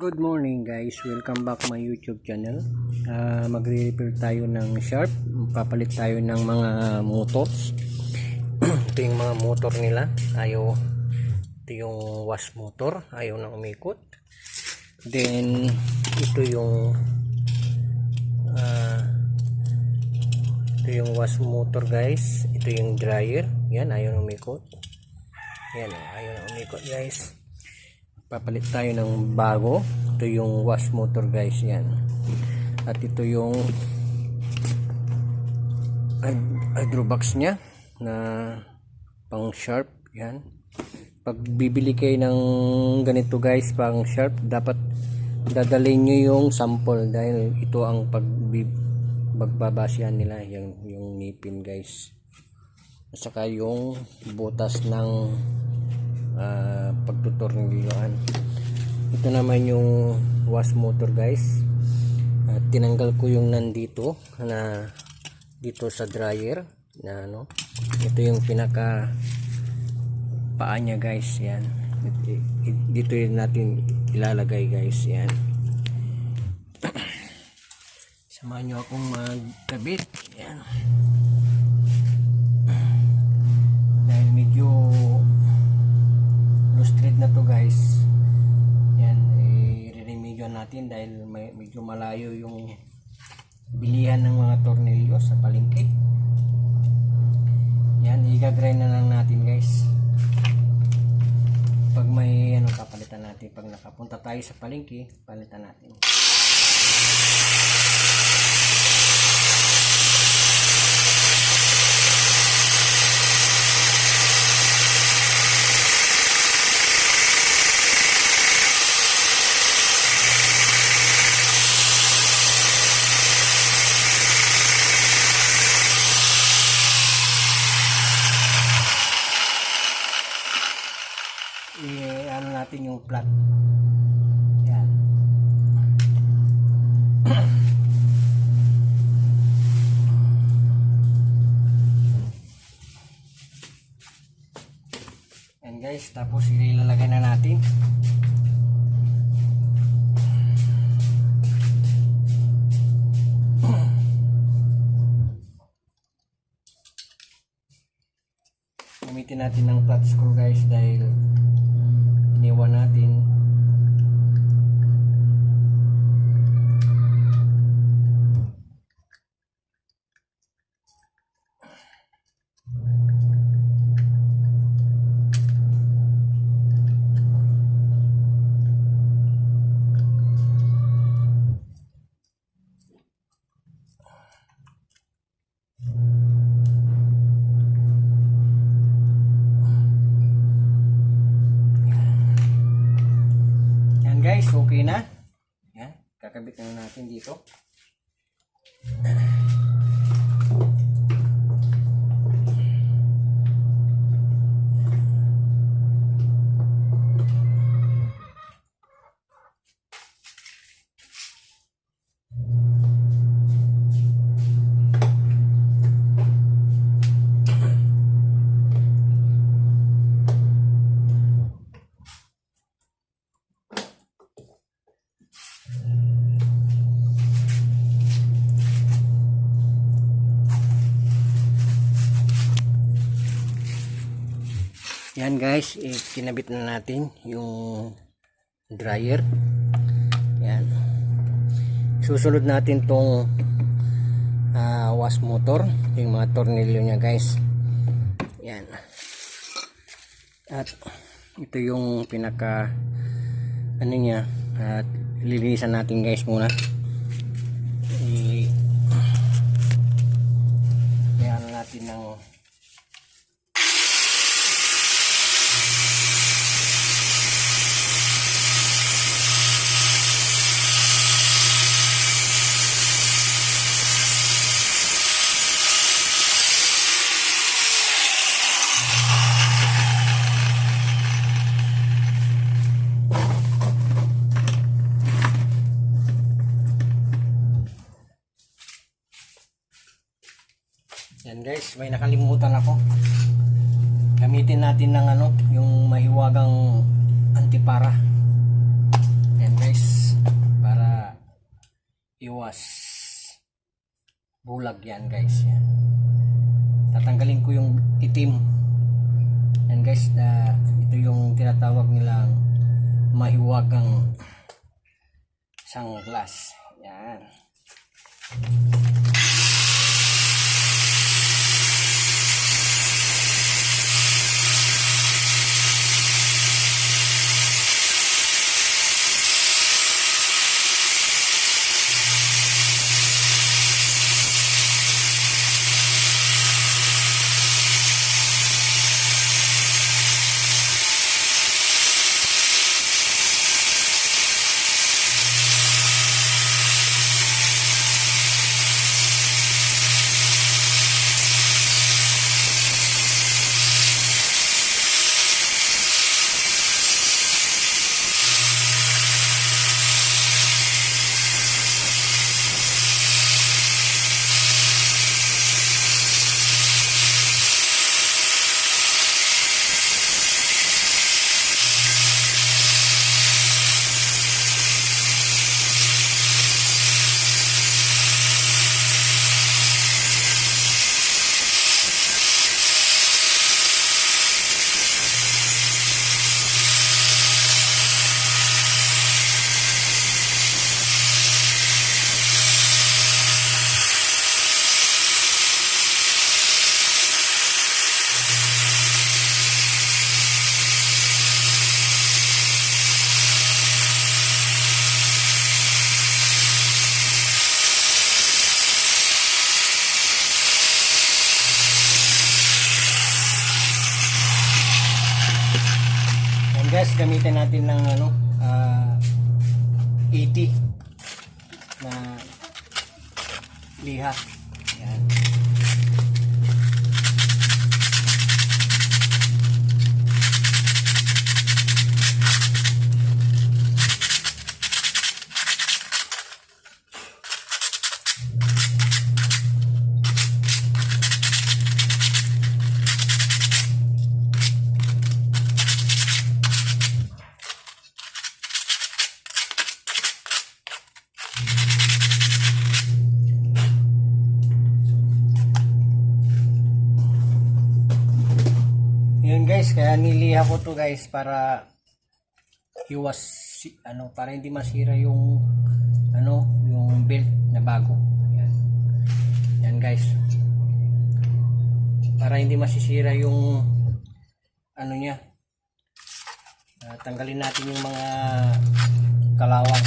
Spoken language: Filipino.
Good morning guys, welcome back my YouTube channel. Ah, magre-repair tayo ng Sharp. Papalit tayo ng mga motors. ito yung mga motor nila. Ayaw, ito yung wash motor. Ayaw na umikot. Then, ito yung ah, ito yung wash motor guys. Ito yung dryer. Yan, ayaw na umikot. Yan, ayaw na umikot guys papalit tayo ng bago. Ito yung wash motor guys yan. At ito yung hyd- hydrobox nya na pang sharp yan. Pag bibili kayo ng ganito guys pang sharp dapat dadalhin nyo yung sample dahil ito ang pag pagbabasyan nila yung, yung ngipin guys. At saka yung butas ng uh, pagtutornilyoan ito naman yung wash motor guys. At tinanggal ko yung nandito na dito sa dryer na ano. Ito yung pinaka paa niya guys. Yan. Dito yun natin ilalagay guys. Yan. Samahan nyo akong magkabit. Yan natin dahil may, medyo malayo yung bilihan ng mga tornilyo sa palengke. Yan i-grind na lang natin guys. Pag may ano kapalitan natin. Pag nakapunta tayo sa palengke palitan natin i-ano natin yung yan yan guys tapos ilalagay na natin. Gamitin natin ng flat screw guys dahil okay na. Yan, kakabit na natin dito. Yan guys, eh, kinabit na natin yung dryer. Yan. Susunod natin tong ah, wash motor, yung mga tornilyo niya guys. Yan. At ito yung pinaka ano niya at lilinisan natin guys muna. I Yan natin ng Yan guys, may nakalimutan ako. Gamitin natin ng ano, yung mahiwagang antipara. Yan guys. hiwas bulag yan guys yan tatanggalin ko yung itim yan guys na ito yung tinatawag nilang mahiwagang sunglass yan gamitin natin ng ano, ah 80 na liha. Yan. Guys, kaya niliha ko to guys para iwas ano para hindi masira yung ano yung belt na bago. Yan. Yan guys. Para hindi masisira yung ano niya. Ah, tanggalin natin yung mga kalawang.